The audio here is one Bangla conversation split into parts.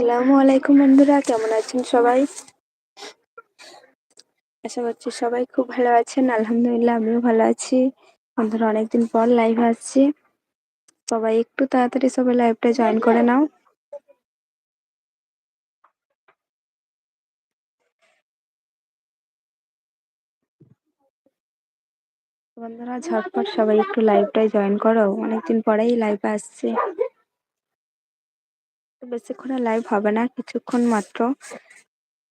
আসসালামু আলাইকুম বন্ধুরা, কেমন আছেন সবাই? আশা করছি সবাই খুব ভালো আছেন, আলহামদুলিল্লাহ আমিও ভালো আছি। বন্ধুরা, অনেকদিন পর লাইভে আসছি। সবাই একটু তাড়াতাড়ি সবাই লাইভটা জয়েন করে নাও। বন্ধুরা, ঝটপট সবাই একটু লাইভটাই জয়েন করো। অনেকদিন পরেই লাইভে আসছে। বেশিক্ষণ লাইভ হবে না কিছুক্ষণ মাত্র।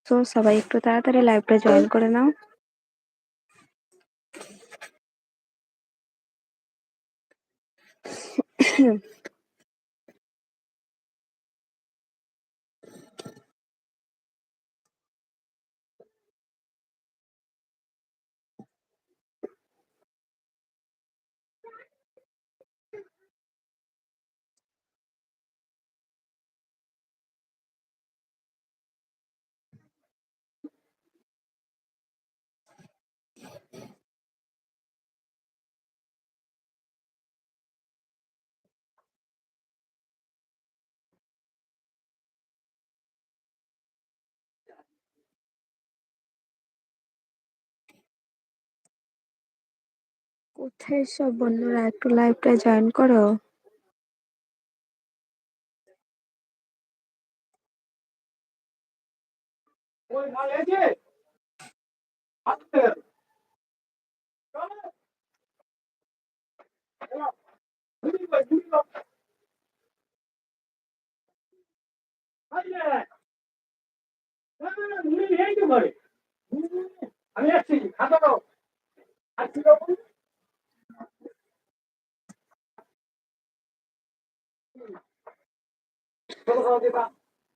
তো সবাই একটু তাড়াতাড়ি লাইভটা জয়েন করে নাও। কোথায় সব বন্ধুরা একটু লাইভটা জয়েন করো? আমি আসছি খাতা দাও। আসছি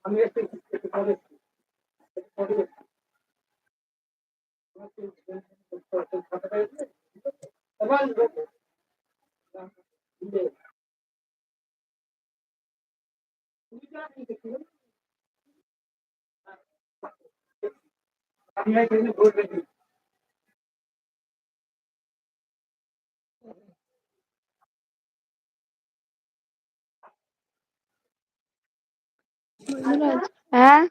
আমি আসছি একটু পরে আমি বলবেন হ্যাঁ?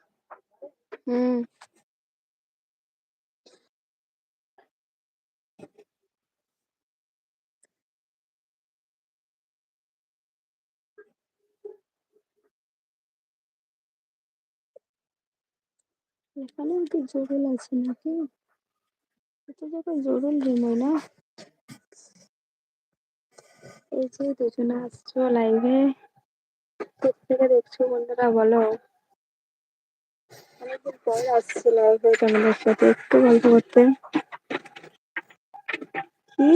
এখানে কি জরুল আছে নাকি? এটা জায়গায় জরুল রুম না? এই যে দুজনে আসছো লাইভে থেকে দেখছ বন্ধুরা, বলো। অনেকদিন পর আসছি লাইভে তোমাদের সাথে একটু গল্প করতে। কি?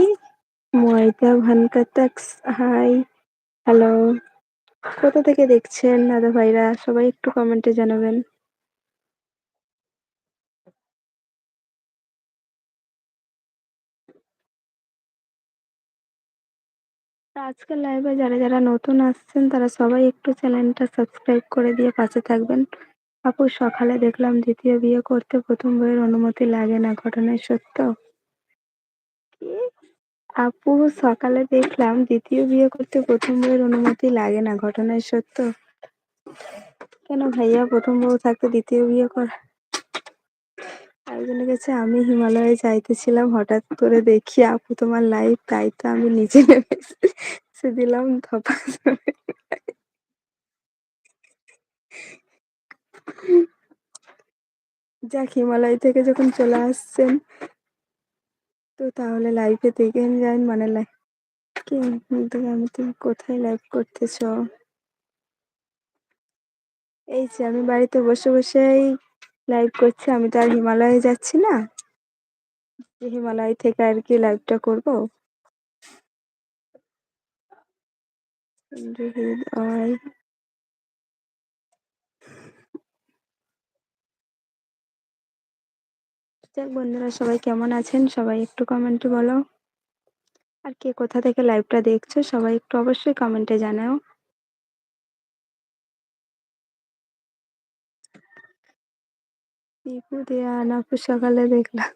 ময়দা ভানকাতাক্স হাই। হ্যালো। কোথা থেকে দেখছেন দাদা ভাইরা? সবাই একটু কমেন্টে জানাবেন। আজকের লাইভে যারা যারা নতুন আসছেন, তারা সবাই একটু চ্যানেলটা সাবস্ক্রাইব করে দিয়ে পাশে থাকবেন। আপু, সকালে দেখলাম দ্বিতীয় বিয়ে করতে প্রথম বইয়ের অনুমতি লাগে না ঘটনায় সত্য? আপু, সকালে দেখলাম দ্বিতীয় বিয়ে করতে প্রথম বইয়ের অনুমতি লাগে না ঘটনায় সত্য। কেন ভাইয়া প্রথম বউ থাকতে দ্বিতীয় বিয়ে কর একজনের কাছে আমি হিমালয়ে যাইতেছিলাম। হঠাৎ করে দেখি আপু তোমার লাইভ তাই তো আমি নিচে নেমে দিলাম ধপা যাক, হিমালয় থেকে যখন চলে আসছেন, তো তাহলে লাইভে দেখেন যান মানে আমি তুমি কোথায় লাইভ করতেছ? এই যে আমি বাড়িতে বসে বসেই লাইভ করছি, আমি তো আর হিমালয়ে যাচ্ছি না। হিমালয় থেকে আর কি লাইভটা করব। যাক বন্ধুরা, সবাই কেমন আছেন? সবাই একটু কমেন্টে বলো। আর কে কোথা থেকে লাইভটা দেখছ, সবাই একটু অবশ্যই কমেন্টে জানাও। আপু সকালে দেখলাম।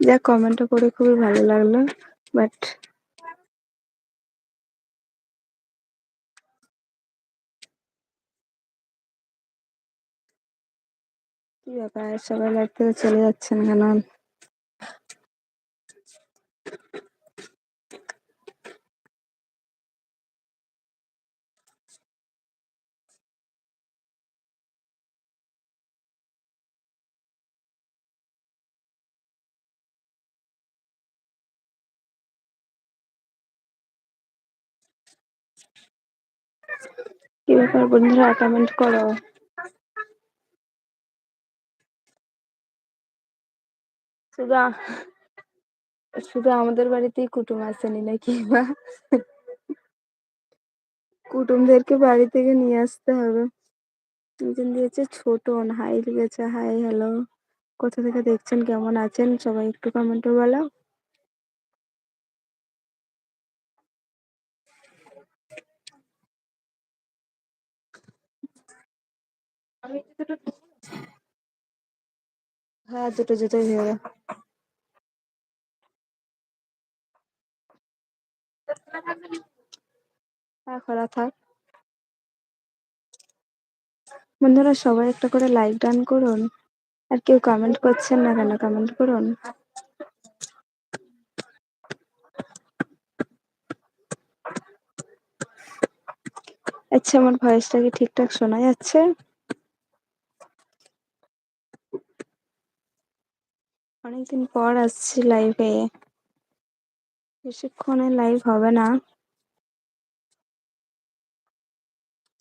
যা কমেন্টটা করে খুবই ভালো লাগল বাট কি ব্যাপার? সবাই লাইভ থেকে চলে যাচ্ছেন কেন? কি ব্যাপার বন্ধুরা কমেন্ট করো। শুধু শুধু আমাদের বাড়িতেই কুটুম আসেনি নাকি বা কুটুমদেরকে বাড়ি থেকে নিয়ে আসতে হবে। একজন দিয়েছে ছোটন হাই লিখেছে হাই হ্যালো কোথা থেকে দেখছেন, কেমন আছেন? সবাই একটু কমেন্টে বলো। হ্যাঁ দুটো জুতোই হয়ে গেল হ্যাঁ খোলা থাক। বন্ধুরা, সবাই একটা করে লাইক ডান করুন। আর কেউ কমেন্ট করছেন না কেন কমেন্ট করুন। আচ্ছা আমার ভয়েসটা কি ঠিকঠাক শোনা যাচ্ছে? অনেকদিন পর আসছি লাইভে বেশিক্ষণে লাইভ হবে না।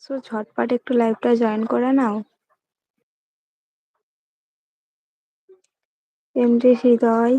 সো ঝটপাট একটু লাইভটা জয়েন করে নাও। এমডি হৃদয়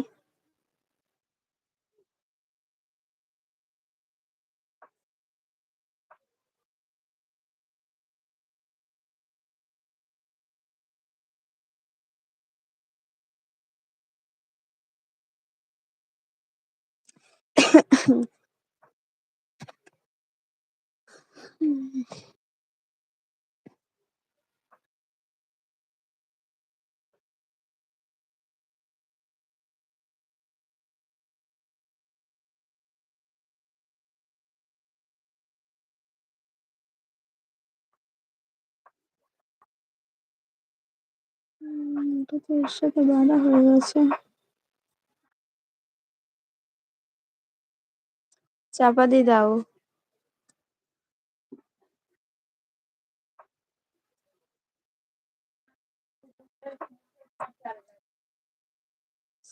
সাথে বাঁধা হয়ে গেছে। চাপা দিয়ে দাও।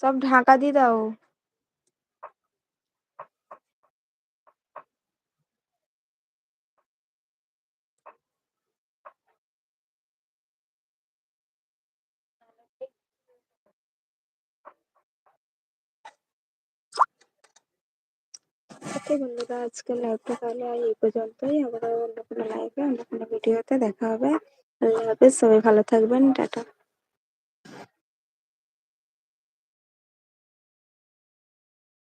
সব ঢাকা দিয়ে দাও। ওকে বন্ধুরা আজকের লাইভটা তাহলে আর এই পর্যন্তই। আবার অন্য কোনো লাইভে অন্য কোনো ভিডিওতে দেখা হবে। আল্লাহ হাফেজ, সবাই ভালো থাকবেন। টাটা।